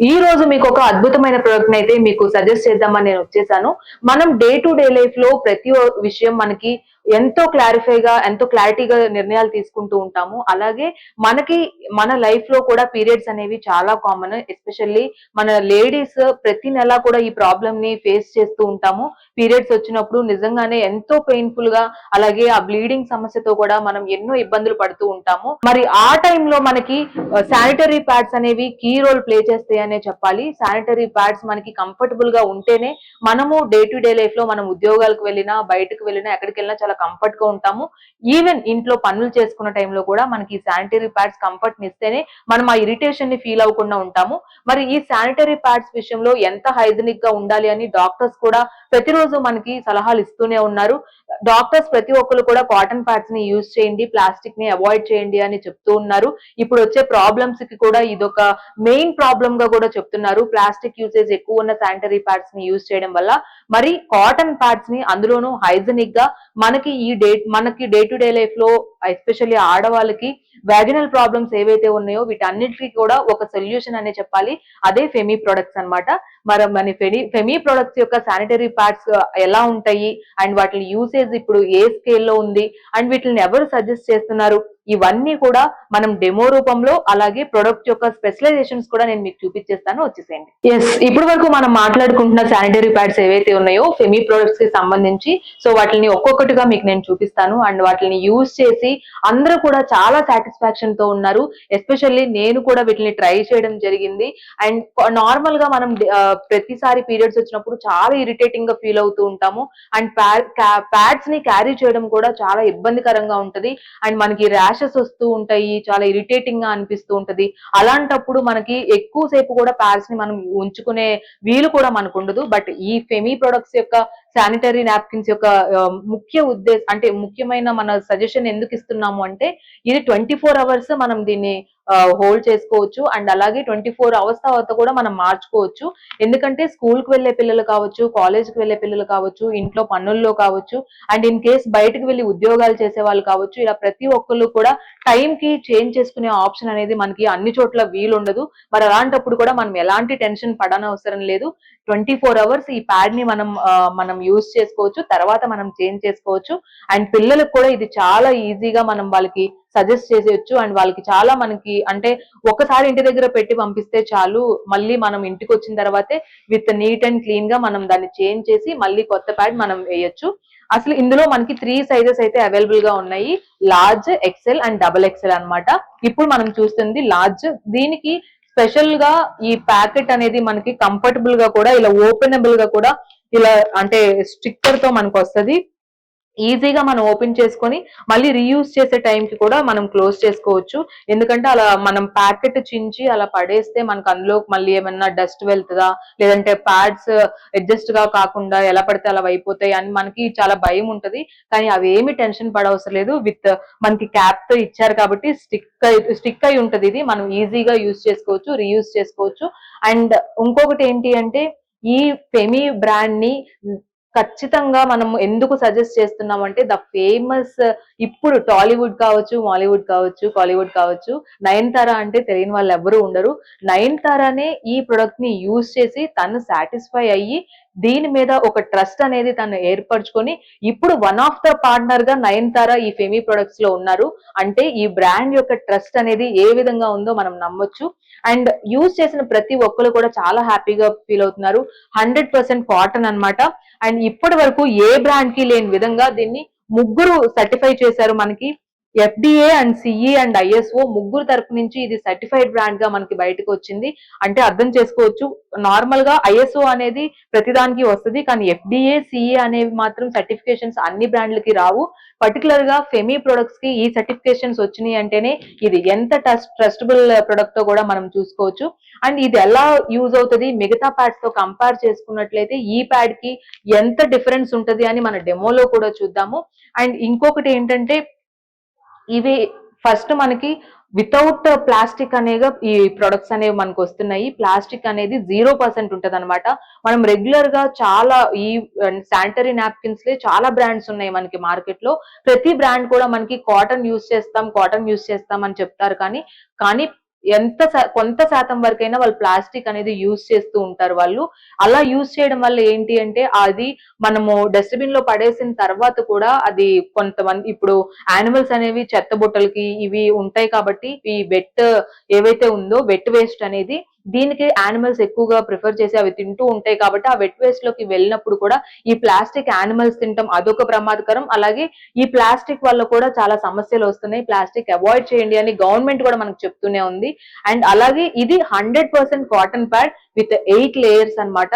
ఈ రోజు మీకు ఒక అద్భుతమైన ప్రొడక్ట్ అయితే మీకు సజెస్ట్ చేద్దామని నేను వచ్చేసాను. మనం డే టు డే లైఫ్లో ప్రతి విషయం మనకి ఎంతో క్లారిఫై గా ఎంతో క్లారిటీగా నిర్ణయాలు తీసుకుంటూ ఉంటాము. అలాగే మనకి మన లైఫ్లో కూడా పీరియడ్స్ అనేవి చాలా కామన్ ఎస్పెషల్లీ మన లేడీస్ ప్రతి నెల కూడా ఈ ప్రాబ్లమ్ని ఫేస్ చేస్తూ ఉంటాము. పీరియడ్స్ వచ్చినప్పుడు నిజంగానే ఎంతో పెయిన్ఫుల్గా అలాగే ఆ బ్లీడింగ్ సమస్యతో కూడా మనం ఎన్నో ఇబ్బందులు పడుతూ ఉంటాము. మరి ఆ టైంలో మనకి శానిటరీ ప్యాడ్స్ అనేవి కీ రోల్ ప్లే చేస్తాయనే చెప్పాలి. శానిటరీ ప్యాడ్స్ మనకి కంఫర్టబుల్గా ఉంటేనే మనము డే టు డే లైఫ్లో మనం ఉద్యోగాలకు వెళ్ళినా బయటకు వెళ్ళినా ఎక్కడికి వెళ్ళినా చాలా కంఫర్ట్గా ఉంటాము. ఈవెన్ ఇంట్లో పనులు చేసుకున్న టైంలో కూడా మనకి శానిటరీ ప్యాడ్స్ కంఫర్ట్ ఇస్తేనే మనం ఆ ఇరిటేషన్ని ఫీల్ అవ్వకుండా ఉంటాము. మరి ఈ శానిటరీ ప్యాడ్స్ విషయంలో ఎంత హైజీనిక్గా ఉండాలి అని డాక్టర్స్ కూడా ప్రతిరోజు మనకి సలహాలు ఇస్తూనే ఉన్నారు. డాక్టర్స్ ప్రతి ఒక్కరు కూడా కాటన్ ప్యాడ్స్ని యూజ్ చేయండి ప్లాస్టిక్ని అవాయిడ్ చేయండి అని చెప్తూ ఉన్నారు. ఇప్పుడు వచ్చే ప్రాబ్లమ్స్కి కూడా ఇదొక మెయిన్ ప్రాబ్లమ్గా కూడా చెప్తున్నారు. ప్లాస్టిక్ యూసేజ్ ఎక్కువ ఉన్న శానిటరీ ప్యాడ్స్ని యూజ్ చేయడం వల్ల. మరి కాటన్ ప్యాడ్స్ని అందులోనూ హైజీనిక్గా మనకి ఈ డే మనకి డే టు డే లైఫ్లో ఎస్పెషల్లీ ఆడవాళ్ళకి వ్యాగినల్ ప్రాబ్లమ్స్ ఏవైతే ఉన్నాయో వీటన్నిటికీ కూడా ఒక సొల్యూషన్ అనే చెప్పాలి. అదే ఫెమీ ప్రొడక్ట్స్ అన్నమాట. మరి మన ఫెమి ఫెమీ ప్రొడక్ట్స్ యొక్క శానిటరీ ప్యాడ్స్ ఎలా ఉంటాయి? అండ్ వాటి యూసేజ్ ఇప్పుడు ఏ స్కేల్లో ఉంది? అండ్ వీటిని ఎవరు సజెస్ట్ చేస్తున్నారు? ఇవన్నీ కూడా మనం డెమో రూపంలో అలాగే ప్రొడక్ట్ యొక్క స్పెషలైజేషన్స్ కూడా నేను మీకు చూపించేస్తాను. వచ్చేసేయండి. ఎస్ ఇప్పటి వరకు మనం మాట్లాడుకుంటున్న శానిటరీ ప్యాడ్స్ ఏవైతే ఉన్నాయో ఫెమీ ప్రొడక్ట్స్కి సంబంధించి సో వాటిని ఒక్కొక్కటిగా మీకు నేను చూపిస్తాను. అండ్ వాటిని యూజ్ చేసి అందరూ కూడా చాలా సాటిస్ఫాక్షన్తో ఉన్నారు. ఎస్పెషల్లీ నేను కూడా వీటిని ట్రై చేయడం జరిగింది. అండ్ నార్మల్గా మనం ప్రతిసారి పీరియడ్స్ వచ్చినప్పుడు చాలా ఇరిటేటింగ్గా ఫీల్ అవుతూ ఉంటాము. అండ్ ప్యాడ్స్ని క్యారీ చేయడం కూడా చాలా ఇబ్బందికరంగా ఉంటది. అండ్ మనకి ర్యాషెస్ వస్తూ ఉంటాయి చాలా ఇరిటేటింగ్గా అనిపిస్తూ ఉంటది. అలాంటప్పుడు మనకి ఎక్కువ సేపు కూడా ప్యాడ్స్ని మనం ఉంచుకునే వీలు కూడా మనకు ఉండదు. బట్ ఈ ఫెమీ ప్రొడక్ట్స్ యొక్క శానిటరీ నాప్కిన్స్ యొక్క ముఖ్య ఉద్దేశం అంటే ముఖ్యమైన మన సజెషన్ ఎందుకు ఇస్తున్నాము అంటే ఇది ట్వంటీ ఫోర్ అవర్స్ మనం దీన్ని హోల్డ్ చేసుకోవచ్చు. అండ్ అలాగే ట్వంటీ ఫోర్ అవర్స్ తర్వాత కూడా మనం మార్చుకోవచ్చు. ఎందుకంటే స్కూల్కి వెళ్ళే పిల్లలు కావచ్చు కాలేజ్కి వెళ్ళే పిల్లలు కావచ్చు ఇంట్లో పనుల్లో కావచ్చు అండ్ ఇన్ కేస్ బయటకు వెళ్ళి ఉద్యోగాలు చేసే వాళ్ళు కావచ్చు ఇలా ప్రతి ఒక్కళ్ళు కూడా టైం కి చేంజ్ చేసుకునే ఆప్షన్ అనేది మనకి అన్ని చోట్ల వీలు ఉండదు మరి అలాంటప్పుడు కూడా మనం ఎలాంటి టెన్షన్ పడనవసరం లేదు. ట్వంటీ ఫోర్ అవర్స్ ఈ ప్యాడ్ని మనం ఆ, మనం యూజ్ చేసుకోవచ్చు తర్వాత మనం చేంజ్ చేసుకోవచ్చు. అండ్ పిల్లలకు కూడా ఇది చాలా ఈజీగా మనం వాళ్ళకి సజెస్ట్ చేసేయచ్చు. అండ్ వాళ్ళకి చాలా మనకి అంటే ఒకసారి ఇంటి దగ్గర పెట్టి పంపిస్తే చాలు. మళ్ళీ మనం ఇంటికి వచ్చిన తర్వాతే విత్ నీట్ అండ్ క్లీన్గా మనం దాన్ని చేంజ్ చేసి మళ్ళీ కొత్త ప్యాడ్ మనం వేయొచ్చు. అసలు ఇందులో మనకి త్రీ సైజెస్ అయితే అవైలబుల్గా ఉన్నాయి. Large XL and double XL అన్నమాట. ఇప్పుడు మనం చూస్తుంది లార్జ్ దీనికి స్పెషల్గా ఈ ప్యాకెట్ అనేది మనకి కంఫర్టబుల్గా కూడా ఇలా ఓపెనబుల్గా కూడా ఇలా అంటే స్టిక్కర్తో మనకు వస్తుంది ఈజీగా మనం ఓపెన్ చేసుకొని మళ్ళీ రీయూజ్ చేసే టైంకి కి కూడా మనం క్లోజ్ చేసుకోవచ్చు. ఎందుకంటే అలా మనం ప్యాకెట్ చించి అలా పడేస్తే మనకు అందులో మళ్ళీ ఏమన్నా డస్ట్ వెళ్తుందా? లేదంటే ప్యాడ్స్ అడ్జస్ట్గా కాకుండా ఎలా పడితే అలా అయిపోతాయి అని మనకి చాలా భయం ఉంటది. కానీ అవి ఏమి టెన్షన్ పడవసరం లేదు. విత్ మనకి క్యాప్తో ఇచ్చారు కాబట్టి స్టిక్ స్టిక్ అయి ఉంటది ఇది. మనం ఈజీగా యూజ్ చేసుకోవచ్చు రీయూజ్ చేసుకోవచ్చు. అండ్ ఇంకొకటి ఏంటి అంటే ఈ ఫెమి బ్రాండ్ని ఖచ్చితంగా మనం ఎందుకు సజెస్ట్ చేస్తున్నాం అంటే ద ఫేమస్ ఇప్పుడు టాలీవుడ్ కావచ్చు మాలీవుడ్ కావచ్చు కాలీవుడ్ కావచ్చు నయనతార అంటే తెలియని వాళ్ళు ఎవరు ఉండరు. నయనతారనే ఈ ప్రొడక్ట్ని యూజ్ చేసి తను సాటిస్ఫై అయ్యి దీని మీద ఒక ట్రస్ట్ అనేది తను ఏర్పరచుకొని ఇప్పుడు వన్ ఆఫ్ ద పార్ట్నర్గా నయనతార ఈ ఫెమీ ప్రొడక్ట్స్లో ఉన్నారు. అంటే ఈ బ్రాండ్ యొక్క ట్రస్ట్ అనేది ఏ విధంగా ఉందో మనం నమ్మొచ్చు. అండ్ యూజ్ చేసిన ప్రతి ఒక్కరు కూడా చాలా హ్యాపీగా ఫీల్ అవుతున్నారు. హండ్రెడ్ పర్సెంట్ కాటన్ అన్నమాట. అండ్ ఇప్పటి వరకు ఏ బ్రాండ్కి లేని విధంగా దీన్ని ముగ్గురు సర్టిఫై చేశారు మనకి. FDA and CE and ISO ముగ్గురు తరపు నుంచి ఇది సర్టిఫైడ్ బ్రాండ్గా మనకి బయటకు వచ్చింది. అంటే అర్థం చేసుకోవచ్చు. నార్మల్గా ఐఎస్ఓ అనేది ప్రతిదానికి వస్తుంది. కానీ ఎఫ్డిఏ సిఈ అనేవి మాత్రం సర్టిఫికేషన్స్ అన్ని బ్రాండ్లకి రావు. పర్టికులర్గా ఫెమీ ప్రొడక్ట్స్కి ఈ సర్టిఫికేషన్స్ వచ్చినాయి అంటేనే ఇది ఎంత ట్రస్ట్ ట్రస్టబుల్ ప్రొడక్ట్తో కూడా మనం చూసుకోవచ్చు. అండ్ ఇది ఎలా యూజ్ అవుతుంది? మిగతా ప్యాడ్స్తో కంపేర్ చేసుకున్నట్లయితే ఈ ప్యాడ్కి ఎంత డిఫరెన్స్ ఉంటది అని మన డెమోలో కూడా చూద్దాము. అండ్ ఇంకొకటి ఏంటంటే ఇవి ఫస్ట్ మనకి వితౌట్ ప్లాస్టిక్ అనేగా ఈ ప్రొడక్ట్స్ అనేవి మనకు వస్తున్నాయి. ప్లాస్టిక్ అనేది జీరో పర్సెంట్ ఉంటది అనమాట మనం రెగ్యులర్గా చాలా ఈ శానిటరీ నాప్కిన్స్ లే చాలా బ్రాండ్స్ ఉన్నాయి మనకి మార్కెట్లో. ప్రతి బ్రాండ్ కూడా మనకి కాటన్ యూస్ చేస్తాం కాటన్ యూస్ చేస్తాం అని చెప్తారు కానీ కానీ ఎంత కొంత శాతం వరకైనా వాళ్ళు ప్లాస్టిక్ అనేది యూజ్ చేస్తూ ఉంటారు వాళ్ళు. అలా యూజ్ చేయడం వల్ల ఏంటి అంటే అది మనము డస్ట్బిన్లో పడేసిన తర్వాత కూడా అది కొంతమంది ఇప్పుడు యానిమల్స్ అనేవి చెత్త బుట్టలకి ఇవి ఉంటాయి కాబట్టి ఈ వెట్ ఏవైతే ఉందో వెట్ వేస్ట్ అనేది దీనికి యానిమల్స్ ఎక్కువగా ప్రిఫర్ చేసి అవి తింటూ ఉంటాయి కాబట్టి ఆ వెట్ వేస్ట్లోకి వెళ్ళినప్పుడు కూడా ఈ ప్లాస్టిక్ యానిమల్స్ తింటాం అదొక ప్రమాదకరం. అలాగే ఈ ప్లాస్టిక్ వల్ల కూడా చాలా సమస్యలు వస్తున్నాయి. ప్లాస్టిక్ అవాయిడ్ చేయండి అని గవర్నమెంట్ కూడా మనకు చెప్తూనే ఉంది. అండ్ అలాగే ఇది hundred percent cotton pad with eight layers అన్నమాట.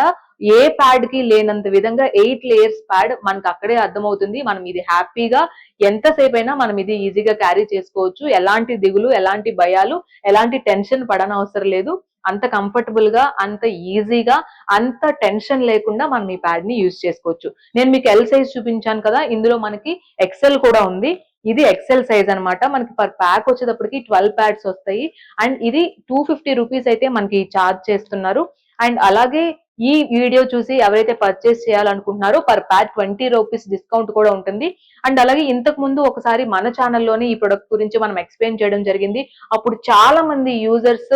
ఏ ప్యాడ్కి లేనంత విధంగా ఎయిట్ లేయర్స్ ప్యాడ్ మనకు అక్కడే అర్థమవుతుంది. మనం ఇది హ్యాపీగా ఎంతసేపు అయినా మనం ఇది ఈజీగా క్యారీ చేసుకోవచ్చు. ఎలాంటి దిగులు ఎలాంటి భయాలు ఎలాంటి టెన్షన్ పడనవసరం లేదు. అంత కంఫర్టబుల్గా అంత ఈజీగా అంత టెన్షన్ లేకుండా మనం ఈ ప్యాడ్ని యూజ్ చేసుకోవచ్చు. నేను మీకు ఎల్ సైజ్ చూపించాను కదా ఇందులో మనకి ఎక్సెల్ కూడా ఉంది. ఇది ఎక్సెల్ సైజ్ అనమాట మనకి పర్ ప్యాక్ వచ్చేటప్పటికి ట్వెల్వ్ ప్యాడ్స్ వస్తాయి. అండ్ ఇది టూ ఫిఫ్టీ రూపీస్ అయితే మనకి ఛార్జ్ చేస్తున్నారు. అండ్ అలాగే ఈ వీడియో చూసి ఎవరైతే పర్చేస్ చేయాలనుకుంటున్నారో per pack twenty rupees discount కూడా ఉంటుంది. అండ్ అలాగే ఇంతకు ముందు ఒకసారి మన ఛానల్లోనే ఈ ప్రొడక్ట్ గురించి మనం ఎక్స్ప్లెయిన్ చేయడం జరిగింది. అప్పుడు చాలా మంది యూజర్స్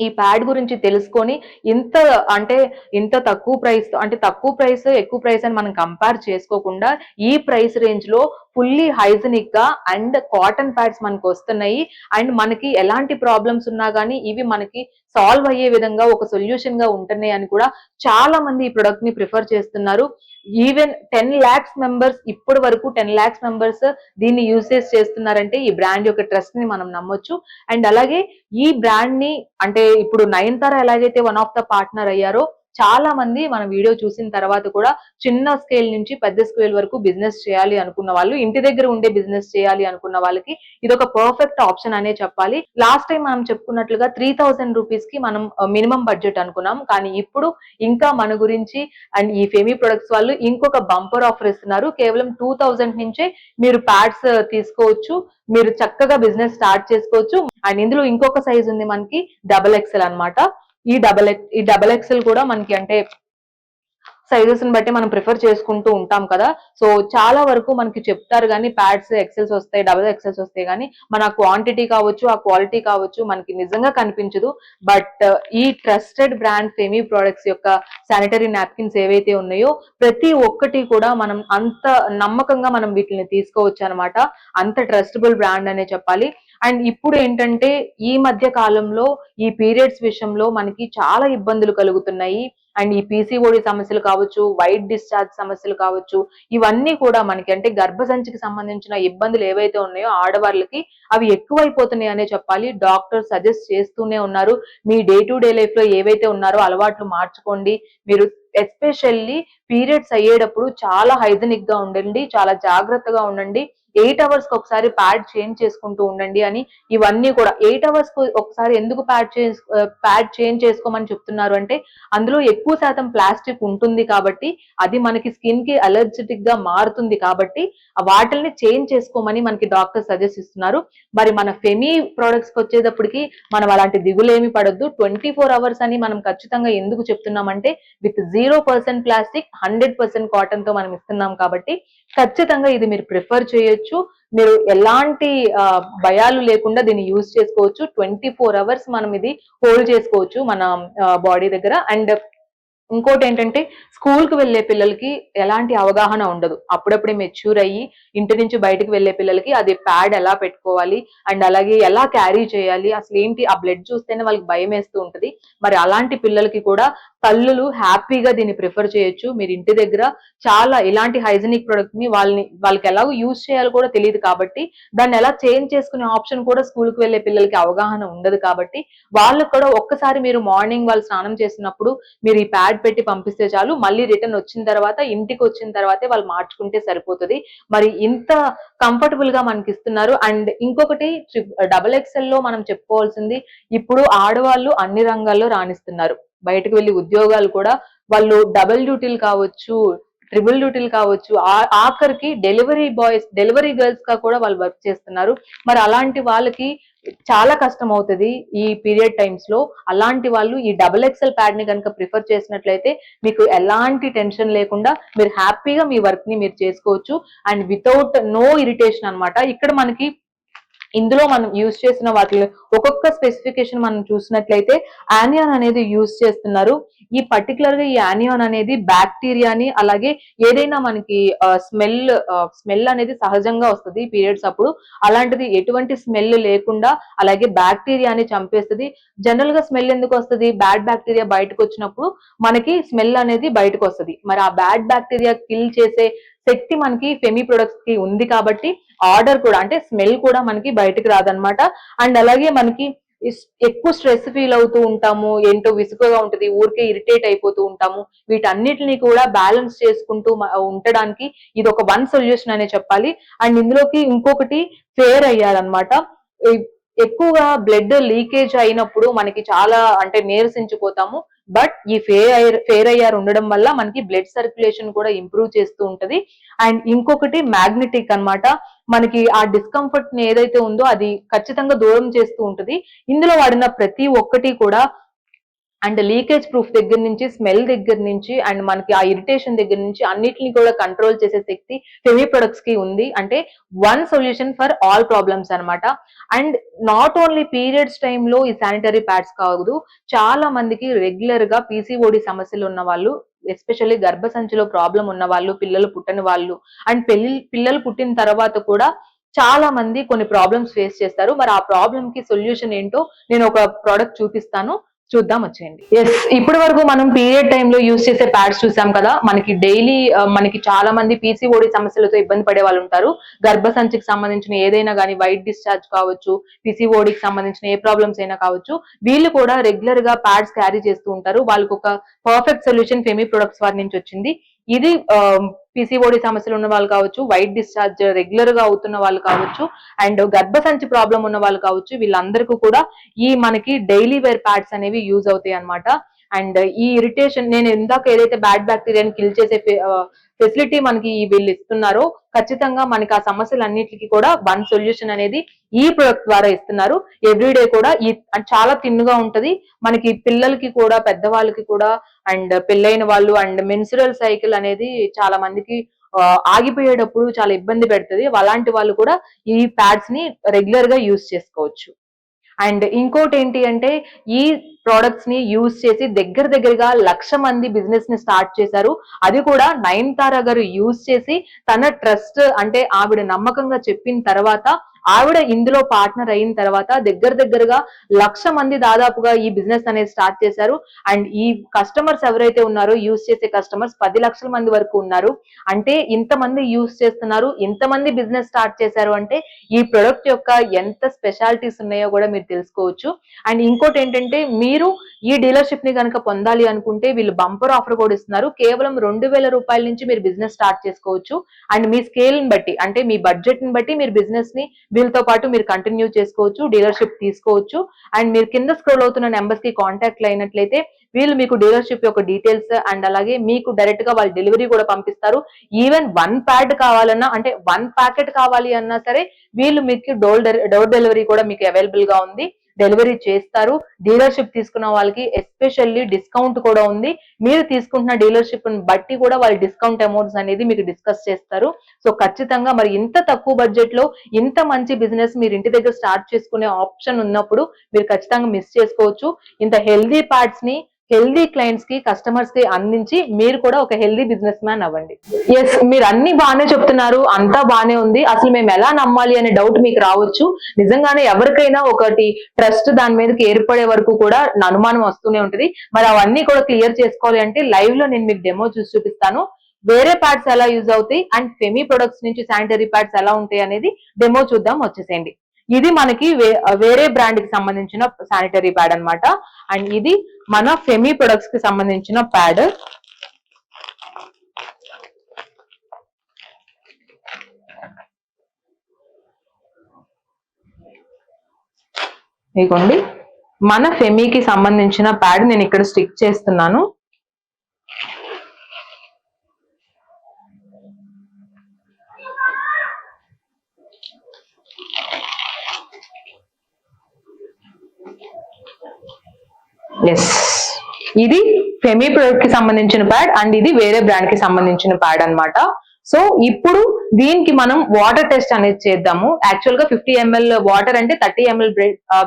ఈ ప్యాడ్ గురించి తెలుసుకొని ఇంత అంటే ఇంత తక్కువ ప్రైస్ అంటే తక్కువ ప్రైస్ ఎక్కువ ప్రైస్ అని మనం కంపేర్ చేసుకోకుండా ఈ ప్రైస్ రేంజ్లో ఫుల్లీ హైజనిక్గా అండ్ కాటన్ ప్యాడ్స్ మనకు వస్తున్నాయి. అండ్ మనకి ఎలాంటి ప్రాబ్లమ్స్ ఉన్నా కానీ ఇవి మనకి సాల్వ్ అయ్యే విధంగా ఒక సొల్యూషన్గా ఉంటున్నాయి అని కూడా చాలా మంది ఈ ప్రొడక్ట్ని ప్రిఫర్ చేస్తున్నారు. ఈవెన్ టెన్ లాక్స్ మెంబర్స్ ఇప్పటి వరకు టెన్ లాక్స్ మెంబర్స్ దీన్ని యూసేజ్ చేస్తున్నారంటే ఈ బ్రాండ్ యొక్క ట్రస్ట్ని మనం నమ్మొచ్చు. అండ్ అలాగే ఈ బ్రాండ్ని అంటే ఇప్పుడు నయనతార ఎలాగైతే వన్ ఆఫ్ ద పార్ట్నర్ అయ్యారో చాలా మంది మన వీడియో చూసిన తర్వాత కూడా చిన్న స్కేల్ నుంచి పెద్ద స్కేల్ వరకు బిజినెస్ చేయాలి అనుకున్న వాళ్ళు ఇంటి దగ్గర ఉండే బిజినెస్ చేయాలి అనుకున్న వాళ్ళకి ఇది ఒక పర్ఫెక్ట్ ఆప్షన్ అనే చెప్పాలి. లాస్ట్ టైం మనం చెప్పుకున్నట్లుగా త్రీ థౌసండ్ రూపీస్కి మనం మినిమం బడ్జెట్ అనుకున్నాం. కానీ ఇప్పుడు ఇంకా మన గురించి అండ్ ఈ ఫెమీ ప్రొడక్ట్స్ వాళ్ళు ఇంకొక బంపర్ ఆఫర్ ఇస్తున్నారు. కేవలం టూ థౌసండ్ నుంచే మీరు ప్యాడ్స్ తీసుకోవచ్చు. మీరు చక్కగా బిజినెస్ స్టార్ట్ చేసుకోవచ్చు. అండ్ ఇందులో ఇంకొక సైజ్ ఉంది మనకి డబల్ ఎక్సెల్ అన్నమాట. ఈ డబల్ ఎక్స్ ఈ డబల్ ఎక్సెల్ కూడా మనకి అంటే సైజెస్ని బట్టి మనం ప్రిఫర్ చేసుకుంటూ ఉంటాం కదా. సో చాలా వరకు మనకి చెప్తారు కానీ ప్యాడ్స్ ఎక్సెల్స్ వస్తాయి డబుల్ ఎక్సెల్స్ వస్తాయి కానీ మన క్వాంటిటీ కావచ్చు ఆ క్వాలిటీ కావచ్చు మనకి నిజంగా కనిపించదు. బట్ ఈ ట్రస్టెడ్ బ్రాండ్ ఫెమీ ప్రొడక్ట్స్ యొక్క శానిటరీ నాప్కిన్స్ ఏవైతే ఉన్నాయో ప్రతి ఒక్కటి కూడా మనం అంత నమ్మకంగా మనం వీటిని తీసుకోవచ్చు అనమాట అంత ట్రస్టబుల్ బ్రాండ్ అనే చెప్పాలి. అండ్ ఇప్పుడు ఏంటంటే ఈ మధ్య కాలంలో ఈ పీరియడ్స్ విషయంలో మనకి చాలా ఇబ్బందులు కలుగుతున్నాయి. అండ్ ఈ పీసీఓడి సమస్యలు కావచ్చు వైట్ డిశ్చార్జ్ సమస్యలు కావచ్చు ఇవన్నీ కూడా మనకి అంటే గర్భసంచికి సంబంధించిన ఇబ్బందులు ఏవైతే ఉన్నాయో ఆడవాళ్ళకి అవి ఎక్కువైపోతున్నాయి అనే చెప్పాలి. డాక్టర్ సజెస్ట్ చేస్తూనే ఉన్నారు. మీ డే టు డే లైఫ్లో ఏవైతే ఉన్నారో అలవాట్లు మార్చుకోండి. మీరు ఎస్పెషల్లీ పీరియడ్స్ అయ్యేటప్పుడు చాలా హైజనిక్గా ఉండండి చాలా జాగ్రత్తగా ఉండండి. ఎయిట్ అవర్స్కి ఒకసారి ప్యాడ్ చేంజ్ చేసుకుంటూ ఉండండి అని ఇవన్నీ కూడా. ఎయిట్ అవర్స్కు ఒకసారి ఎందుకు ప్యాడ్ చేంజ్ ప్యాడ్ చేంజ్ చేసుకోమని చెప్తున్నారు అంటే అందులో ఎక్కువ శాతం ప్లాస్టిక్ ఉంటుంది కాబట్టి అది మనకి స్కిన్కి అలర్జెటిక్గా మారుతుంది కాబట్టి ఆ వాటిల్ని చేంజ్ చేసుకోమని మనకి డాక్టర్ సజెస్ట్ ఇస్తున్నారు మరి మన ఫెమీ ప్రొడక్ట్స్కి వచ్చేటప్పటికి మనం అలాంటి దిగులేమి పడొద్దు. ట్వంటీ ఫోర్ అవర్స్ అని మనం ఖచ్చితంగా ఎందుకు చెప్తున్నామంటే with zero percent plastic hundred percent కాటన్తో మనం ఇస్తున్నాం కాబట్టి ఖచ్చితంగా ఇది మీరు ప్రిఫర్ చేయొచ్చు. మీరు ఎలాంటి భయాలు లేకుండా దీన్ని యూజ్ చేసుకోవచ్చు. ట్వంటీ ఫోర్ అవర్స్ మనం ఇది హోల్డ్ చేసుకోవచ్చు మన బాడీ దగ్గర. అండ్ ఇంకోటి ఏంటంటే స్కూల్కి వెళ్ళే పిల్లలకి ఎలాంటి అవగాహన ఉండదు. అప్పుడప్పుడే మెచ్యూర్ అయ్యి ఇంటి నుంచి బయటకు వెళ్ళే పిల్లలకి అది ప్యాడ్ ఎలా పెట్టుకోవాలి? అండ్ అలాగే ఎలా క్యారీ చేయాలి? అసలు ఏంటి ఆ బ్లడ్ చూస్తేనే వాళ్ళకి భయం వేస్తూ ఉంటది. మరి అలాంటి పిల్లలకి కూడా తల్లులు హ్యాపీగా దీన్ని ప్రిఫర్ చేయొచ్చు. మీరు ఇంటి దగ్గర చాలా ఇలాంటి హైజీనిక్ ప్రొడక్ట్ని వాళ్ళని వాళ్ళకి ఎలాగో యూజ్ చేయాలో కూడా తెలియదు కాబట్టి దాన్ని ఎలా చేంజ్ చేసుకునే ఆప్షన్ కూడా స్కూల్కి వెళ్ళే పిల్లలకి అవగాహన ఉండదు కాబట్టి వాళ్ళకు కూడా ఒక్కసారి మీరు మార్నింగ్ వాళ్ళు స్నానం చేసినప్పుడు మీరు ఈ ప్యాడ్ పెట్టి పంపిస్తే చాలు. మళ్ళీ రిటర్న్ వచ్చిన తర్వాత ఇంటికి వచ్చిన తర్వాతే వాళ్ళు మార్చుకుంటే సరిపోతుంది. మరి ఇంత కంఫర్టబుల్గా మనకి ఇస్తున్నారు. అండ్ ఇంకొకటి డబుల్ ఎక్స్ఎల్లో మనం చెప్పుకోవాల్సింది ఇప్పుడు ఆడవాళ్ళు అన్ని రంగాల్లో రాణిస్తున్నారు. బయటకు వెళ్ళి ఉద్యోగాలు కూడా వాళ్ళు డబుల్ డ్యూటీలు కావచ్చు ట్రిపుల్ డ్యూటీలు కావచ్చు ఆ- ఆఖరికి డెలివరీ బాయ్స్ డెలివరీ గర్ల్స్గా కూడా వాళ్ళు వర్క్ చేస్తున్నారు. మరి అలాంటి వాళ్ళకి చాలా కష్టం అవుతుంది ఈ పీరియడ్ టైమ్స్లో. అలాంటి వాళ్ళు ఈ డబుల్ ఎక్సెల్ ప్యాడ్ని కనుక ప్రిఫర్ చేసినట్లయితే మీకు ఎలాంటి టెన్షన్ లేకుండా మీరు హ్యాపీగా మీ వర్క్ని మీరు చేసుకోవచ్చు. అండ్ వితౌట్ నో ఇరిటేషన్ అన్నమాట. ఇక్కడ మనకి ఇందులో మనం యూజ్ చేసిన వాటిలో ఒక్కొక్క స్పెసిఫికేషన్ మనం చూసినట్లయితే ఆనియన్ అనేది యూజ్ చేస్తున్నారు. ఈ పర్టికులర్గా ఈ ఆనియన్ అనేది బ్యాక్టీరియాని అలాగే ఏదైనా మనకి స్మెల్ స్మెల్ అనేది సహజంగా వస్తుంది పీరియడ్స్ అప్పుడు. అలాంటిది ఎటువంటి స్మెల్ లేకుండా అలాగే బ్యాక్టీరియాని చంపేస్తుంది. జనరల్గా స్మెల్ ఎందుకు వస్తుంది? బ్యాడ్ బ్యాక్టీరియా బయటకు వచ్చినప్పుడు మనకి స్మెల్ అనేది బయటకు వస్తుంది. మరి ఆ బ్యాడ్ బ్యాక్టీరియా కిల్ చేసే శక్తి మనకి ఫెమి ప్రొడక్ట్స్కి ఉంది కాబట్టి ఆర్డర్ కూడా అంటే స్మెల్ కూడా మనకి బయటకు రాదనమాట అండ్ అలాగే మనకి ఎక్కువ స్ట్రెస్ ఫీల్ అవుతూ ఉంటాము ఏంటో విసుగుగా ఉంటుంది ఊరికే ఇరిటేట్ అయిపోతూ ఉంటాము. వీటన్నిటిని కూడా బ్యాలెన్స్ చేసుకుంటూ ఉండడానికి ఇది ఒక వన్ సొల్యూషన్ అనే చెప్పాలి. అండ్ ఇందులోకి ఇంకొకటి ఫేర్ అయ్యారనమాట ఎక్కువగా బ్లడ్ లీకేజ్ అయినప్పుడు మనకి చాలా అంటే నీరసించిపోతాము. బట్ ఈ ఫేర్ ఐర్ ఫేర్ ఐఆర్ ఉండడం వల్ల మనకి బ్లడ్ సర్క్యులేషన్ కూడా ఇంప్రూవ్ చేస్తూ ఉంటది. అండ్ ఇంకొకటి మ్యాగ్నెటిక్ అన్నమాట. మనకి ఆ డిస్కంఫర్ట్ని ఏదైతే ఉందో అది ఖచ్చితంగా దూరం చేస్తూ ఉంటది. ఇందులో వాడిన ప్రతి ఒక్కటి కూడా అండ్ లీకేజ్ ప్రూఫ్ దగ్గర నుంచి స్మెల్ దగ్గర నుంచి అండ్ మనకి ఆ ఇరిటేషన్ దగ్గర నుంచి అన్నిటిని కూడా కంట్రోల్ చేసే శక్తి ఫెమి ప్రొడక్ట్స్కి ఉంది. అంటే one solution for all problems అన్నమాట. అండ్ నాట్ ఓన్లీ పీరియడ్స్ టైంలో ఈ శానిటరీ ప్యాడ్స్ కాదు చాలా మందికి రెగ్యులర్గా పీసీఓడి సమస్యలు ఉన్న వాళ్ళు ఎస్పెషల్లీ గర్భసంచిలో ప్రాబ్లం ఉన్న వాళ్ళు పిల్లలు పుట్టని వాళ్ళు అండ్ పెళ్ళి పిల్లలు పుట్టిన తర్వాత కూడా చాలా మంది కొన్ని ప్రాబ్లమ్స్ ఫేస్ చేస్తారు. మరి ఆ ప్రాబ్లమ్కి సొల్యూషన్ ఏంటో నేను ఒక ప్రోడక్ట్ చూపిస్తాను. చూద్దాం వచ్చేయండి. ఎస్ ఇప్పటి వరకు మనం పీరియడ్ టైంలో యూస్ చేసే ప్యాడ్స్ చూసాం కదా మనకి డైలీ మనకి చాలా మంది పీసీఓడి సమస్యలతో ఇబ్బంది పడే వాళ్ళు ఉంటారు. గర్భసంచికి సంబంధించిన ఏదైనా కానీ వైట్ డిశ్చార్జ్ కావచ్చు పీసీఓడికి సంబంధించిన ఏ ప్రాబ్లమ్స్ అయినా కావచ్చు వీళ్ళు కూడా రెగ్యులర్గా ప్యాడ్స్ క్యారీ చేస్తూ ఉంటారు. వాళ్ళకి ఒక పర్ఫెక్ట్ సొల్యూషన్ ఫెమీ ప్రొడక్ట్స్ వారి నుంచి వచ్చింది. ఇది um, పిసిఓడి సమస్యలు ఉన్న వాళ్ళు కావచ్చు వైట్ డిశ్చార్జ్ రెగ్యులర్గా అవుతున్న వాళ్ళు కావచ్చు అండ్ గర్భసంచి ప్రాబ్లం ఉన్న వాళ్ళు కావచ్చు వీళ్ళందరికీ కూడా ఈ మనకి డైలీ వేర్ ప్యాడ్స్ అనేవి యూజ్ అవుతాయి అన్నమాట. అండ్ ఈ ఇరిటేషన్ నేను ఇందాక ఏదైతే బ్యాడ్ బ్యాక్టీరియాని కిల్ చేసే ఫెసిలిటీ మనకి ఈ వీళ్ళు ఇస్తున్నారో. ఖచ్చితంగా మనకి ఆ సమస్యలన్నిటికీ కూడా వన్ సొల్యూషన్ అనేది ఈ ప్రొడక్ట్ ద్వారా ఇస్తున్నారు. ఎవ్రీడే కూడా ఈ చాలా తిన్నుగా ఉంటది. మనకి పిల్లలకి కూడా పెద్దవాళ్ళకి కూడా అండ్ పెళ్ళైన వాళ్ళు అండ్ మెన్సురల్ సైకిల్ అనేది చాలా మందికి ఆగిపోయేటప్పుడు చాలా ఇబ్బంది పెడుతుంది. అలాంటి వాళ్ళు కూడా ఈ ప్యాడ్స్ని రెగ్యులర్గా యూజ్ చేసుకోవచ్చు. అండ్ ఇంకోటి ఏంటి అంటే ఈ ప్రోడక్ట్స్ని యూజ్ చేసి దగ్గర దగ్గరగా లక్ష మంది బిజినెస్ని స్టార్ట్ చేశారు. అది కూడా నయన్తార గారు యూజ్ చేసి తన ట్రస్ట్ అంటే ఆవిడ నమ్మకంగా చెప్పిన తర్వాత ఆవిడ ఇందులో పార్ట్నర్ అయిన తర్వాత దగ్గర దగ్గరగా లక్ష మంది దాదాపుగా ఈ బిజినెస్ అనేది స్టార్ట్ చేశారు. అండ్ ఈ కస్టమర్స్ ఎవరైతే ఉన్నారో యూజ్ చేసే కస్టమర్స్ పది లక్షల మంది వరకు ఉన్నారు. అంటే ఇంతమంది యూస్ చేస్తున్నారు ఇంతమంది బిజినెస్ స్టార్ట్ చేశారు అంటే ఈ ప్రొడక్ట్ యొక్క ఎంత స్పెషాలిటీస్ ఉన్నాయో కూడా మీరు తెలుసుకోవచ్చు. అండ్ ఇంకోటి ఏంటంటే మీరు ఈ డీలర్షిప్ని కనుక పొందాలి అనుకుంటే వీళ్ళు బంపర్ ఆఫర్ కూడా ఇస్తున్నారు. కేవలం రెండు వేల రూపాయల నుంచి మీరు బిజినెస్ స్టార్ట్ చేసుకోవచ్చు. అండ్ మీ స్కేల్ని బట్టి అంటే మీ బడ్జెట్ని బట్టి మీరు బిజినెస్ని వీళ్ళతో పాటు మీరు కంటిన్యూ చేసుకోవచ్చు డీలర్షిప్ తీసుకోవచ్చు. అండ్ మీరు కింద స్క్రోల్ అవుతున్న నెంబర్స్కి కాంటాక్ట్ అయినట్లయితే వీళ్ళు మీకు డీలర్షిప్ యొక్క డీటెయిల్స్ అండ్ అలాగే మీకు డైరెక్ట్గా వాళ్ళు డెలివరీ కూడా పంపిస్తారు. ఈవెన్ వన్ ప్యాడ్ కావాలన్నా అంటే వన్ ప్యాకెట్ కావాలి అన్నా సరే వీళ్ళు మీకు డోర్ డోర్ డెలివరీ కూడా మీకు అవైలబుల్గా ఉంది. డెలివరీ చేస్తారు. డీలర్షిప్ తీసుకున్న వాళ్ళకి ఎస్పెషల్లీ డిస్కౌంట్ కూడా ఉంది. మీరు తీసుకుంటున్న డీలర్షిప్ బట్టి కూడా వాళ్ళు డిస్కౌంట్ అమౌంట్స్ అనేది మీకు డిస్కస్ చేస్తారు. సో ఖచ్చితంగా మరి ఇంత తక్కువ బడ్జెట్లో ఇంత మంచి బిజినెస్ మీరు ఇంటి దగ్గర స్టార్ట్ చేసుకునే ఆప్షన్ ఉన్నప్పుడు మీరు ఖచ్చితంగా మిస్ చేసుకోవచ్చు. ఇంత హెల్దీ ప్యాడ్స్ని హెల్దీ క్లయింట్స్కి కస్టమర్స్కి అందించి మీరు కూడా ఒక హెల్దీ బిజినెస్ మ్యాన్ అవ్వండి. ఎస్ మీరు అన్ని బాగానే చెప్తున్నారు అంతా బాగానే ఉంది. అసలు మేము ఎలా నమ్మాలి అనే డౌట్ మీకు రావచ్చు. నిజంగానే ఎవరికైనా ఒకటి ట్రస్ట్ దాని మీదకి ఏర్పడే వరకు కూడా అనుమానం వస్తూనే ఉంటుంది. మరి అవన్నీ కూడా క్లియర్ చేసుకోవాలి అంటే లైవ్లో నేను మీకు డెమో చూసి చూపిస్తాను. వేరే ప్యాడ్స్ ఎలా యూజ్ అవుతాయి అండ్ ఫెమీ ప్రొడక్ట్స్ నుంచి శానిటరీ ప్యాడ్స్ ఎలా ఉంటాయి అనేది డెమో చూద్దాం వచ్చేసేయండి. ఇది మనకి వే- వేరే బ్రాండ్కి సంబంధించిన శానిటరీ ప్యాడ్ అన్నమాట. అండ్ ఇది మన ఫెమీ ప్రొడక్ట్స్కి సంబంధించిన ప్యాడ్ ఇదిగోండి. మన ఫెమీకి సంబంధించిన ప్యాడ్ నేను ఇక్కడ స్టిక్ చేస్తున్నాను. ఎస్ ఇది ఫెమీ ప్రొడక్ట్కి సంబంధించిన ప్యాడ్ అండ్ ఇది వేరే బ్రాండ్కి సంబంధించిన ప్యాడ్ అన్నమాట. సో ఇప్పుడు దీనికి మనం వాటర్ టెస్ట్ అనేది చేద్దాము. యాక్చువల్గా ఫిఫ్టీ ఎంఎల్ వాటర్ అంటే థర్టీ ఎంఎల్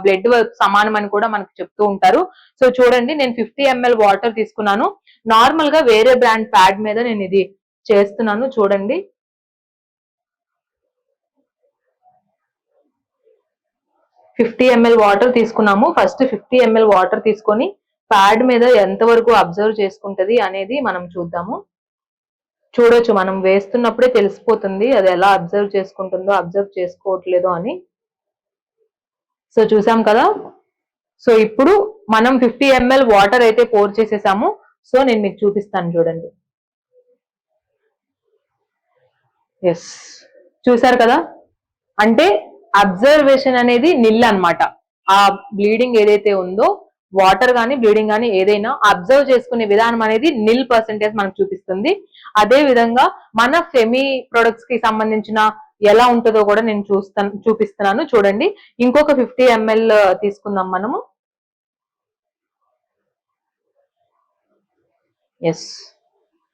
బ్లడ్ సమానం అని కూడా మనకు చెప్తూ ఉంటారు. సో చూడండి నేను ఫిఫ్టీ ఎంఎల్ వాటర్ తీసుకున్నాను. నార్మల్గా వేరే బ్రాండ్ ప్యాడ్ మీద నేను ఇది చేస్తున్నాను. చూడండి. ఫిఫ్టీ ఎంఎల్ వాటర్ తీసుకున్నాము. ఫస్ట్ ఫిఫ్టీ ఎంఎల్ వాటర్ తీసుకొని ప్యాడ్ మీద ఎంతవరకు అబ్జర్వ్ చేసుకుంటది అనేది మనం చూద్దాము. చూడొచ్చు మనం వేస్తున్నప్పుడే తెలిసిపోతుంది అది ఎలా అబ్జర్వ్ చేసుకుంటుందో అబ్జర్వ్ చేసుకోవట్లేదో అని. సో చూసాం కదా? సో ఇప్పుడు మనం ఫిఫ్టీ ఎంఎల్ వాటర్ అయితే పోర్ చేసేసాము. సో నేను మీకు చూపిస్తాను చూడండి. ఎస్ చూసారు కదా? అంటే అబ్జర్వేషన్ అనేది నిల్ అన్నమాట. ఆ బ్లీడింగ్ ఏదైతే ఉందో వాటర్ కానీ బ్లీడింగ్ కానీ ఏదైనా అబ్జర్వ్ చేసుకునే విధానం అనేది నిల్ పర్సెంటేజ్ మనకు చూపిస్తుంది. అదే విధంగా మన ఫెమి ప్రొడక్ట్స్కి సంబంధించిన ఎలా ఉంటుందో కూడా నేను చూస్తాను చూపిస్తున్నాను. చూడండి. ఇంకొక ఫిఫ్టీ ఎంఎల్ తీసుకుందాం మనము. ఎస్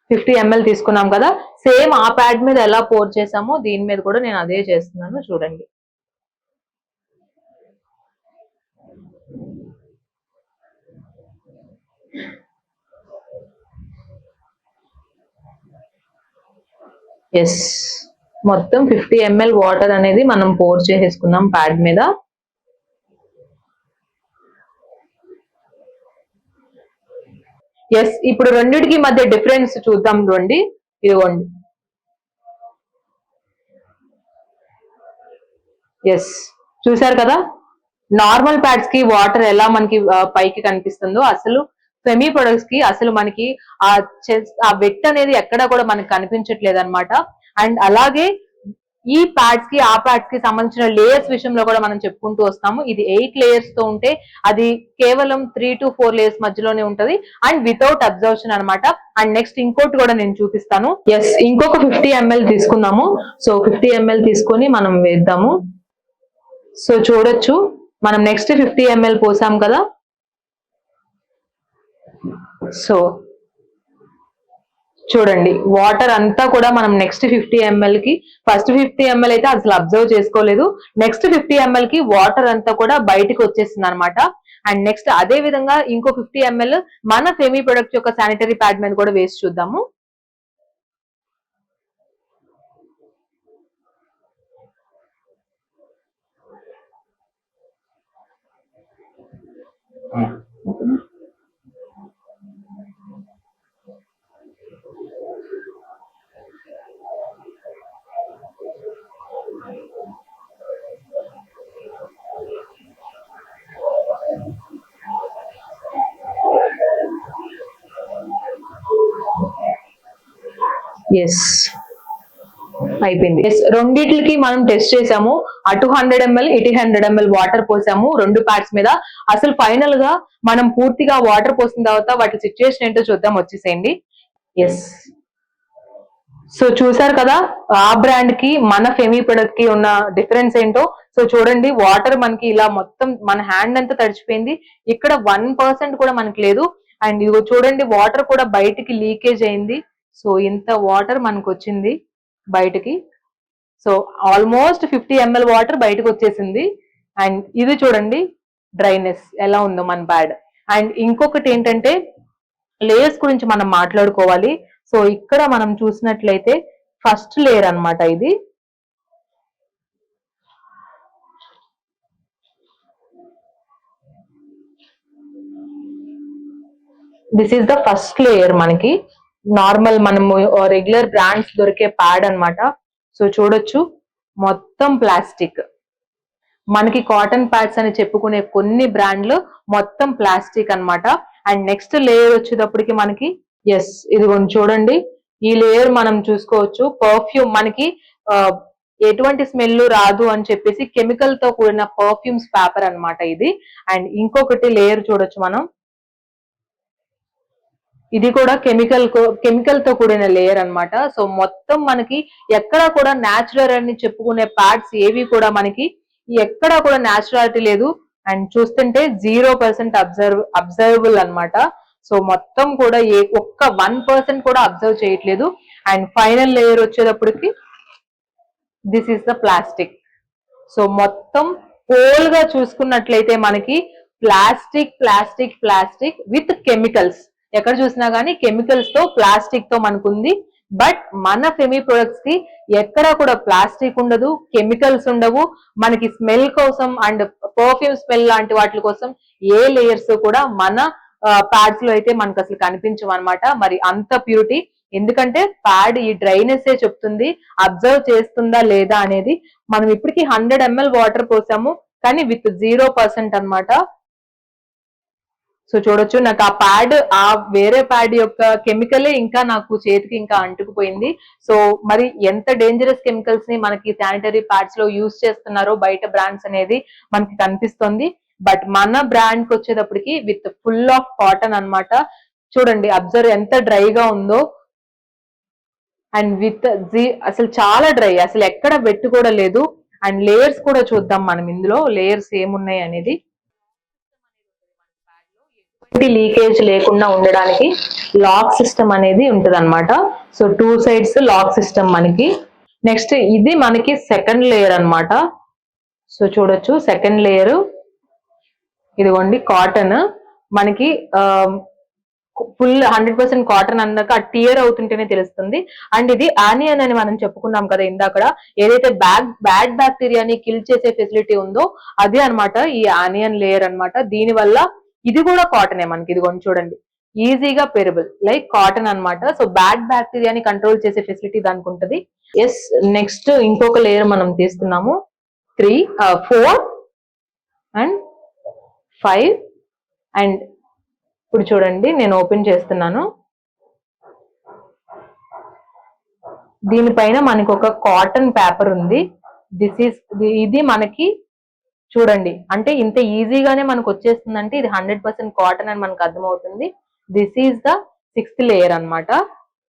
ఫిఫ్టీ ఎంఎల్ తీసుకున్నాం కదా. సేమ్ ఆ ప్యాడ్ మీద ఎలా పోర్ చేసామో దీని మీద కూడా నేను అదే చేస్తున్నాను. చూడండి. ఎస్ మొత్తం ఫిఫ్టీ ఎంఎల్ వాటర్ అనేది మనం పోర్ చేసేసుకుందాం ప్యాడ్ మీద. ఎస్ ఇప్పుడు రెండింటికి మధ్య డిఫరెన్స్ చూద్దాం రండి. ఇదిగోండి. ఎస్ చూసారు కదా? నార్మల్ ప్యాడ్స్కి వాటర్ ఎలా మనకి పైకి కనిపిస్తుందో అసలు సెమీ ప్రొడక్ట్స్కి అసలు మనకి ఆ ఆ వెట్ అనేది ఎక్కడా కూడా మనకి కనిపించట్లేదు అనమాట అండ్ అలాగే ఈ ప్యాడ్స్కి ఆ ప్యాడ్స్కి సంబంధించిన లేయర్స్ విషయంలో కూడా మనం చెప్పుకుంటూ వస్తాము. ఇది ఎయిట్ లేయర్స్తో ఉంటే అది కేవలం త్రీ టు ఫోర్ లేయర్స్ మధ్యలోనే ఉంటది. అండ్ వితౌట్ అబ్జర్వేషన్ అన్నమాట. అండ్ నెక్స్ట్ ఇంకోటి కూడా నేను చూపిస్తాను. ఎస్ ఇంకొక ఫిఫ్టీ ఎంఎల్ తీసుకుందాము. సో ఫిఫ్టీ ఎంఎల్ తీసుకొని మనం వేద్దాము. సో చూడొచ్చు. మనం నెక్స్ట్ ఫిఫ్టీ ఎంఎల్ పోసాం కదా. సో చూడండి వాటర్ అంతా కూడా మనం నెక్స్ట్ ఫిఫ్టీ ఎంఎల్కి ఫస్ట్ ఫిఫ్టీ ఎంఎల్ అయితే అసలు అబ్జర్వ్ చేసుకోలేదు. నెక్స్ట్ ఫిఫ్టీ ఎంఎల్కి వాటర్ అంతా కూడా బయటికి వచ్చేసింది అనమాట అండ్ నెక్స్ట్ అదే విధంగా ఇంకో ఫిఫ్టీ ఎంఎల్ మన ఫెమీ ప్రొడక్ట్ యొక్క శానిటరీ ప్యాడ్ మీద కూడా వేసి చూద్దాము. ఎస్ అయిపోయింది. ఎస్ రెండిట్లకి మనం టెస్ట్ చేసాము. అటు హండ్రెడ్ ఎంఎల్ ఇటు హండ్రెడ్ ఎంఎల్ వాటర్ పోసాము. రెండు ప్యాడ్స్ మీద. అసలు ఫైనల్గా మనం పూర్తిగా వాటర్ పోసిన తర్వాత వాటి సిచ్యువేషన్ ఏంటో చూద్దాం వచ్చేసేయండి. ఎస్ సో చూసారు కదా ఆ బ్రాండ్కి మన ఫెమీ ప్రొడక్ట్కి ఉన్న డిఫరెన్స్ ఏంటో? సో చూడండి వాటర్ మనకి ఇలా మొత్తం మన హ్యాండ్ అంతా తడిచిపోయింది. ఇక్కడ వన్ పర్సెంట్ కూడా మనకి లేదు. అండ్ ఇదిగో చూడండి వాటర్ కూడా బయటికి లీకేజ్ అయింది. సో ఇంత వాటర్ మనకు వచ్చింది బయటికి. So almost fifty ML water బయటకు వచ్చేసింది అండ్ ఇది చూడండి డ్రైనెస్ ఎలా ఉందో మన బ్యాడ్. అండ్ ఇంకొకటి ఏంటంటే లేయర్స్ గురించి మనం మాట్లాడుకోవాలి. సో ఇక్కడ మనం చూసినట్లయితే ఫస్ట్ లేయర్ అన్నమాట ఇది. This is the first layer మనకి. నార్మల్ మనము రెగ్యులర్ బ్రాండ్స్ దొరికే ప్యాడ్ అన్నమాట. సో చూడొచ్చు. మొత్తం ప్లాస్టిక్ మనకి కాటన్ ప్యాడ్స్ అని చెప్పుకునే కొన్ని బ్రాండ్లు మొత్తం ప్లాస్టిక్ అన్నమాట. అండ్ నెక్స్ట్ లేయర్ వచ్చేటప్పటికి మనకి ఎస్ ఇదిగోండి చూడండి. ఈ లేయర్ మనం చూసుకోవచ్చు. పర్ఫ్యూమ్ మనకి ఎటువంటి స్మెల్ రాదు అని చెప్పేసి కెమికల్తో కూడిన పర్ఫ్యూమ్స్ పేపర్ అన్నమాట ఇది. అండ్ ఇంకొకటి లేయర్ చూడొచ్చు మనం. ఇది కూడా కెమికల్ కెమికల్తో కూడిన లేయర్ అనమాట సో మొత్తం మనకి ఎక్కడా కూడా న్యాచురల్ అని చెప్పుకునే ప్యాడ్స్ ఏవి కూడా మనకి ఎక్కడా కూడా న్యాచురాలిటీ లేదు. అండ్ చూస్తుంటే జీరో పర్సెంట్ అబ్జర్వ్ అబ్జర్వబుల్ అన్నమాట. సో మొత్తం కూడా ఏ ఒక్క వన్ పర్సెంట్ కూడా అబ్జర్వ్ చేయట్లేదు. అండ్ ఫైనల్ లేయర్ వచ్చేటప్పటికి this is the plastic so మొత్తం హోల్గా చూసుకున్నట్లయితే మనకి plastic plastic plastic with chemicals ఎక్కడ చూసినా గానీ కెమికల్స్తో ప్లాస్టిక్తో మనకుంది. బట్ మన ఫెమీ ప్రొడక్ట్స్కి ఎక్కడ కూడా ప్లాస్టిక్ ఉండదు కెమికల్స్ ఉండవు. మనకి స్మెల్ కోసం అండ్ పర్ఫ్యూమ్ స్మెల్ లాంటి వాటి కోసం ఏ లేయర్స్ కూడా మన ప్యాడ్స్లో అయితే మనకు అసలు కనిపించవు అనమాట మరి అంత ప్యూరిటీ ఎందుకంటే ప్యాడ్ ఈ డ్రైనెస్ ఏ చెప్తుంది అబ్జర్వ్ చేస్తుందా లేదా అనేది మనం ఇప్పటికి హండ్రెడ్ ఎంఎల్ వాటర్ పోసాము కానీ విత్ జీరో పర్సెంట్ అనమాట సో చూడొచ్చు. నాకు ఆ ప్యాడ్ ఆ వేరే ప్యాడ్ యొక్క కెమికలే ఇంకా నాకు చేతికి ఇంకా అంటుకుపోయింది. సో మరి ఎంత డేంజరస్ కెమికల్స్ని మనకి శానిటరీ ప్యాడ్స్లో యూజ్ చేస్తున్నారో బయట బ్రాండ్స్ అనేది మనకి కనిపిస్తుంది. బట్ మన బ్రాండ్కి వచ్చేటప్పటికి విత్ ఫుల్ ఆఫ్ కాటన్ అన్నమాట. చూడండి అబ్జర్వ్ ఎంత డ్రైగా ఉందో. అండ్ విత్ జీ అసలు చాలా డ్రై అసలు ఎక్కడ వెట్టు కూడా లేదు. అండ్ లేయర్స్ కూడా చూద్దాం మనం ఇందులో లేయర్స్ ఏమున్నాయి అనేది. లీకేజ్ లేకుండా ఉండడానికి లాక్ సిస్టమ్ అనేది ఉంటది అనమాట so two sides lock system మనకి. నెక్స్ట్ ఇది మనకి సెకండ్ లేయర్ అన్నమాట. సో చూడొచ్చు సెకండ్ లేయర్. ఇదిగోండి కాటన్ మనకి ఫుల్ హండ్రెడ్ పర్సెంట్ కాటన్ అన్నాక ఆ టియర్ అవుతుంటేనే తెలుస్తుంది. అండ్ ఇది ఆనియన్ అని మనం చెప్పుకున్నాం కదా ఇందాక ఏదైతే బ్యాగ్ బ్యాడ్ బ్యాక్టీరియాని కిల్ చేసే ఫెసిలిటీ ఉందో అదే అన్నమాట ఈ ఆనియన్ లేయర్ అన్నమాట. దీని వల్ల ఇది కూడా కాటనే మనకి ఇదిగోండి చూడండి. ఈజీగా పెరబుల్ లైక్ కాటన్ అన్నమాట. సో బ్యాడ్ బ్యాక్టీరియాని కంట్రోల్ చేసే ఫెసిలిటీ దానికి ఉంటుంది. ఎస్ నెక్స్ట్ ఇంకొక లేయర్ మనం తీస్తున్నాము. Three four and five and ఇప్పుడు చూడండి నేను ఓపెన్ చేస్తున్నాను. దీనిపైన మనకి ఒక కాటన్ పేపర్ ఉంది. దిస్ ఈస్ ఇది మనకి చూడండి. అంటే ఇంత ఈజీగానే మనకు వచ్చేస్తుందంటే ఇది హండ్రెడ్ పర్సెంట్ కాటన్ అని మనకు అర్థమవుతుంది. This is the sixth layer అనమాట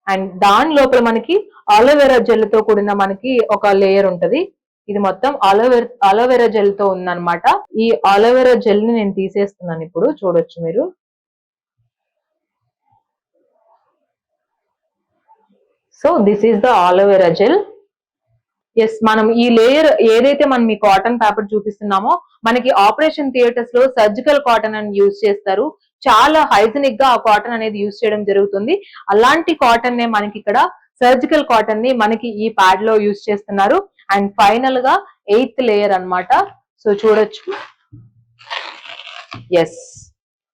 అండ్ దాని లోపల మనకి ఆలోవెరా జెల్తో కూడిన మనకి ఒక లేయర్ ఉంటది. ఇది మొత్తం అలోవెరా అలోవెరా జెల్తో ఉందన్నమాట. ఈ అలోవెరా జెల్ని నేను తీసేస్తున్నాను ఇప్పుడు. చూడొచ్చు మీరు. So this is the aloe vera gel yes మనం ఈ లేయర్ ఏదైతే మనం ఈ కాటన్ పేపర్ చూపిస్తున్నామో మనకి ఆపరేషన్ థియేటర్స్లో సర్జికల్ కాటన్ అని యూజ్ చేస్తారు. చాలా హైజనిక్గా ఆ కాటన్ అనేది యూజ్ చేయడం జరుగుతుంది. అలాంటి కాటన్ నే మనకి ఇక్కడ సర్జికల్ కాటన్ని మనకి ఈ ప్యాడ్లో యూజ్ చేస్తున్నారు. అండ్ ఫైనల్గా ఎయిత్ లేయర్ అన్నమాట. సో చూడొచ్చు. Yes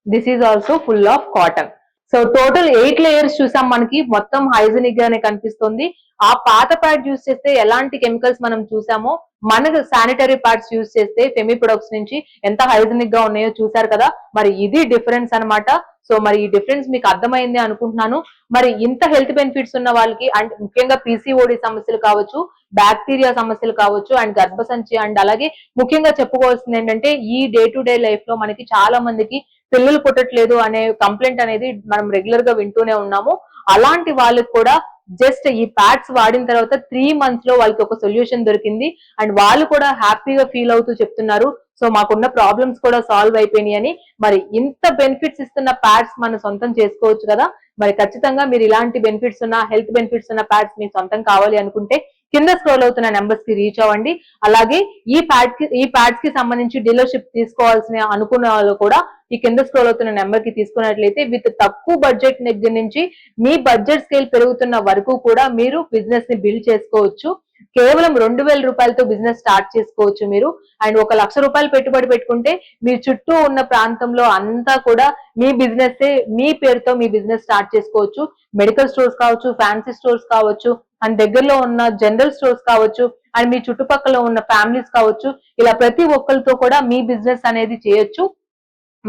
this is also full of cotton so total eight layers చూసాం మనకి. మొత్తం హైజీనిక్ గానే కనిపిస్తుంది. ఆ పాత ప్యాడ్ యూస్ చేస్తే ఎలాంటి కెమికల్స్ మనం చూసామో మన శానిటరీ ప్యాడ్స్ యూస్ చేస్తే ఫెమి ప్రొడక్ట్స్ నుంచి ఎంత హైజీనిక్గా ఉన్నాయో చూసారు కదా. మరి ఇది డిఫరెన్స్ అన్నమాట. సో మరి ఈ డిఫరెన్స్ మీకు అర్థమైంది అనుకుంటున్నాను. మరి ఇంత హెల్త్ బెనిఫిట్స్ ఉన్న వాళ్ళకి అండ్ ముఖ్యంగా పీసీఓడి సమస్యలు కావచ్చు బ్యాక్టీరియా సమస్యలు కావచ్చు అండ్ గర్భసంచి అండ్ అలాగే ముఖ్యంగా చెప్పుకోవాల్సింది ఏంటంటే ఈ డే టు డే లైఫ్లో మనకి చాలా మందికి పిల్లలు పుట్టట్లేదు అనే కంప్లైంట్ అనేది మనం రెగ్యులర్గా వింటూనే ఉన్నాము. అలాంటి వాళ్ళకి కూడా జస్ట్ ఈ ప్యాడ్స్ వాడిన తర్వాత త్రీ మంత్స్లో వాళ్ళకి ఒక సొల్యూషన్ దొరికింది. అండ్ వాళ్ళు కూడా హ్యాపీగా ఫీల్ అవుతూ చెప్తున్నారు. సో మాకున్న ప్రాబ్లమ్స్ కూడా సాల్వ్ అయిపోయినాయి అని మరి ఇంత బెనిఫిట్స్ ఇస్తున్న ప్యాడ్స్ మనం సొంతం చేసుకోవచ్చు కదా. మరి ఖచ్చితంగా మీరు ఇలాంటి బెనిఫిట్స్ ఉన్న హెల్త్ బెనిఫిట్స్ ఉన్న ప్యాడ్స్ మీకు సొంతం కావాలి అనుకుంటే కింద స్క్రోల్ అవుతున్న నెంబర్స్కి రీచ్ అవ్వండి. అలాగే ఈ ప్యాడ్కి ఈ ప్యాడ్స్కి సంబంధించి డీలర్షిప్ తీసుకోవాల్సిన అనుకున్న వాళ్ళు కూడా ఈ కింద స్క్రోల్ అవుతున్న నెంబర్కి తీసుకున్నట్లయితే విత్ తక్కువ బడ్జెట్ దగ్గర నుంచి మీ బడ్జెట్ స్కేల్ పెరుగుతున్న వరకు కూడా మీరు బిజినెస్ని బిల్డ్ చేసుకోవచ్చు. కేవలం రెండు వేల రూపాయలతో బిజినెస్ స్టార్ట్ చేసుకోవచ్చు మీరు. అండ్ ఒక లక్ష రూపాయలు పెట్టుబడి పెట్టుకుంటే మీ చుట్టూ ఉన్న ప్రాంతంలో అంతా కూడా మీ బిజినెస్ మీ పేరుతో మీ బిజినెస్ స్టార్ట్ చేసుకోవచ్చు. మెడికల్ స్టోర్స్ కావచ్చు ఫ్యాన్సీ స్టోర్స్ కావచ్చు అండ్ దగ్గరలో ఉన్న జనరల్ స్టోర్స్ కావచ్చు అండ్ మీ చుట్టుపక్కల ఉన్న ఫ్యామిలీస్ కావచ్చు. ఇలా ప్రతి ఒక్కరితో కూడా మీ బిజినెస్ అనేది చేయొచ్చు.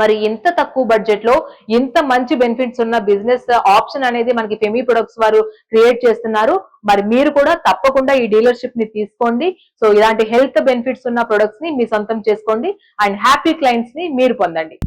మరి ఇంత తక్కువ బడ్జెట్లో ఇంత మంచి బెనిఫిట్స్ ఉన్న బిజినెస్ ఆప్షన్ అనేది మనకి ఫెమీ ప్రొడక్ట్స్ వారు క్రియేట్ చేస్తున్నారు. మరి మీరు కూడా తప్పకుండా ఈ డీలర్షిప్ని తీసుకోండి. సో ఇలాంటి హెల్త్ బెనిఫిట్స్ ఉన్న ప్రొడక్ట్స్ని మీ సొంతం చేసుకోండి. అండ్ హ్యాపీ క్లయింట్స్ని మీరు పొందండి.